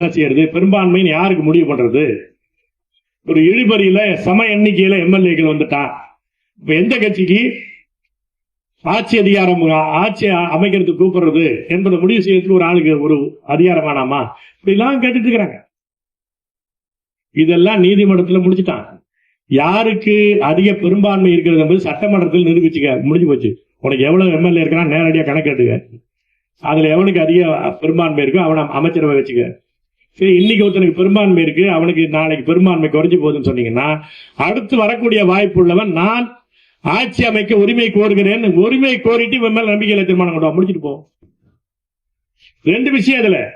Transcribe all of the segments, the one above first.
என்ன செய்யறது பெரும்பான்மைன்னு யாருக்கு முடிவு பண்றது? ஒரு இழுபறியில சம எண்ணிக்கையில எம்எல்ஏக்கள் வந்துட்டான் இப்ப எந்த கட்சிக்கு ஆட்சி அதிகாரம் ஆட்சி அமைக்கிறதுக்கு கூப்பிடுறது என்பதை முடிவு செய்யறதுக்கு ஒரு ஆளுக்கு ஒரு அதிகாரம் வேணாமா? இப்படிலாம் கேட்டுட்டு இருக்கிறாங்க இதெல்லாம் நீதிமன்றத்துல முடிச்சுட்டான். யாருக்கு அதிக பெரும்பான்மை இருக்கிறது என்பது சட்டமன்றத்தில் நிரூபிச்சுக்க முடிஞ்சு போச்சு. உனக்கு எவ்வளவு எம்எல்ஏ இருக்கிறான் கணக்கு கணக்கெடுத்துக்க அதுல எவனுக்கு அதிக பெரும்பான்மை இருக்கோ அவனை அமைச்சரவை வச்சுக்க. சரி இன்னைக்கு ஒருத்தனுக்கு பெரும்பான்மை இருக்கு அவனுக்கு நாளைக்கு பெரும்பான்மை குறைஞ்சு போகுதுன்னு சொன்னீங்கன்னா அடுத்து வரக்கூடிய வாய்ப்பு உள்ளவன் நான் ஆட்சி அமைக்க உரிமை கோருகிறேன் உரிமை கோரிட்டு இவன் மேல நம்பிக்கையில தீர்மானம் கொண்டு முடிச்சுட்டு முடிச்சிட்டு போ. ரெண்டு விஷயம் இதுல.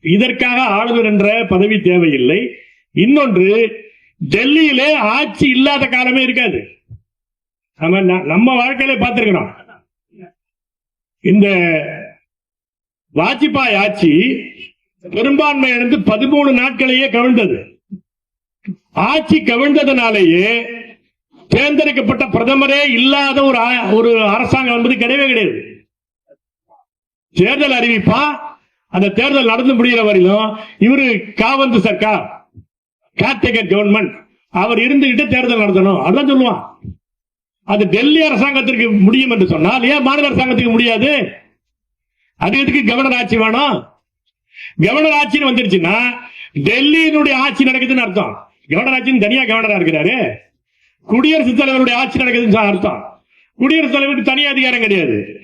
இதற்காக ஆளுநர் என்ற பதவி தேவையில்லை. இன்னொன்று டெல்லியிலே ஆட்சி இல்லாத காலமே இருக்காது. நம்ம நம்ம வாழ்க்கையில பார்த்திருக்கிறோம். இந்த வாஜ்பாய் ஆட்சி பெரும்பான்மை அடைந்து பதிமூணு நாட்களையே கவிழ்ந்தது. ஆட்சி கவிழ்ந்ததனாலேயே தேர்ந்தெடுக்கப்பட்ட பிரதமரே இல்லாத ஒரு ஒரு அரசாங்கம் என்பது கிடையவே கிடையாது. தேர்தல் அறிவிப்பா அந்த தேர்தல் நடந்து முடிகிற வரையிலும் இவரு காவந்து சர்க்கார் கார்த்திகர் கவர்மெண்ட் அவர் இருந்துகிட்டு தேர்தல் நடத்தணும். அதான் சொல்லுவான். அது டெல்லி அரசாங்கத்திற்கு முடியும் என்று சொன்னால் ஏன் மாநில அரசாங்கத்துக்கு முடியாது? அது எதுக்கு கவர்னர் ஆட்சி வேணும்? கவர்னர் ஆட்சின்னு வந்துருச்சுன்னா டெல்லியினுடைய ஆட்சி நடக்குதுன்னு அர்த்தம். கவர்னர் ஆட்சின்னு தனியா கவர்னரா இருக்கிறாரு. குடியரசுத் தலைவருடைய ஆட்சி நடக்குதுன்னு அர்த்தம். குடியரசுத் தலைவருக்கு தனி அதிகாரம் கிடையாது.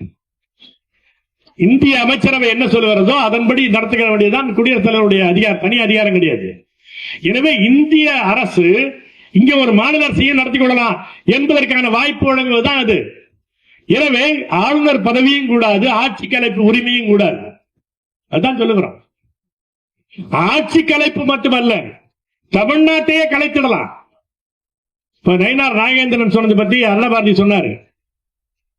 இந்திய அமைச்சரவை என்ன சொல்லுகிறதோ அதன்படி நடத்துகிற வேண்டியதுதான் குடியரசுத் தலைவருடைய அதிகாரம் தனி அதிகாரம் கிடையாது. எனவே இந்திய அரசு இங்க ஒரு மாநில அரசையும் நடத்தி கொள்ளலாம் என்பதற்கான வாய்ப்பு வழங்குவதுதான் அது. எனவே ஆளுநர் பதவியும் கூடாது ஆட்சி கலைப்பு உரிமையும் கூடாது. அதுதான் சொல்லுகிறோம். ஆட்சி கலைப்பு மட்டுமல்ல தமிழ்நாட்டையே கலைத்திடலாம். இப்ப நயினார் நாகேந்திரன் சொன்னது பத்தி அன்னபாரதி சொன்னாரு.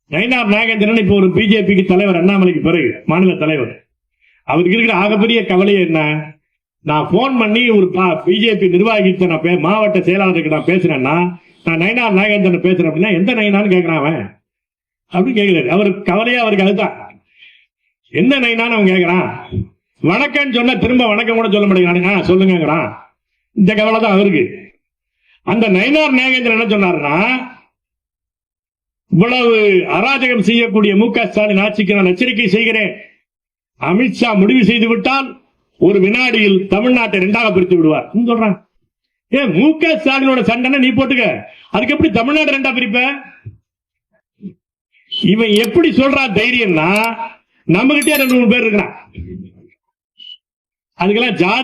நயினார் நாகேந்திரன் இப்ப ஒரு பிஜேபிக்கு தலைவர் அண்ணாமலைக்கு பிறகு மாநில தலைவர். அவருக்கு இருக்கிற ஆகப்பெரிய கவலை என்ன? நான் போன் பண்ணி ஒரு பிஜேபி நிர்வாகித்த நான் பே- மாவட்ட செயலாளருக்கு நான் பேசுறேன்னா நான் நயினார் நாகேந்திரன் பேசுறேன் அப்படின்னா எந்த நயினான்னு கேட்கிறான் அவன். அப்படின்னு கேட்கிறாரு அவருக்கு கவலையே அவருக்கு அதுதான். என்ன நைனான்னு அவன் கேட்குறான் வணக்கம்னு சொன்ன திரும்ப வணக்கம் கூட சொல்ல மாட்டேங்கிறான். சொல்லுங்கிறான் இந்த கவலை தான் அவருக்கு. அந்த நயனார் நாகேந்திரன் என்ன சொன்னாருன்னா இவ்வளவு அராஜகம் செய்யக்கூடிய மு க ஸ்டாலின் ஆட்சிக்கு நான் எச்சரிக்கை செய்கிறேன். அமித்ஷா முடிவு செய்து விட்டால் ஒரு வினாடியில் தமிழ்நாட்டை இரண்டாக பிரித்து விடுவார். சொல்றான் ஏன் மு க ஸ்டாலினோட சண்டனை நீ போட்டுக்க. அதுக்கு எப்படி தமிழ்நாடு ரெண்டா பிரிப்ப? இவன் எப்படி சொல்றான் தைரியம்னா நம்மகிட்டே ரெண்டு மூணு பேர் இருக்கிறான் அதுக்கெல்லாம் ஜாதி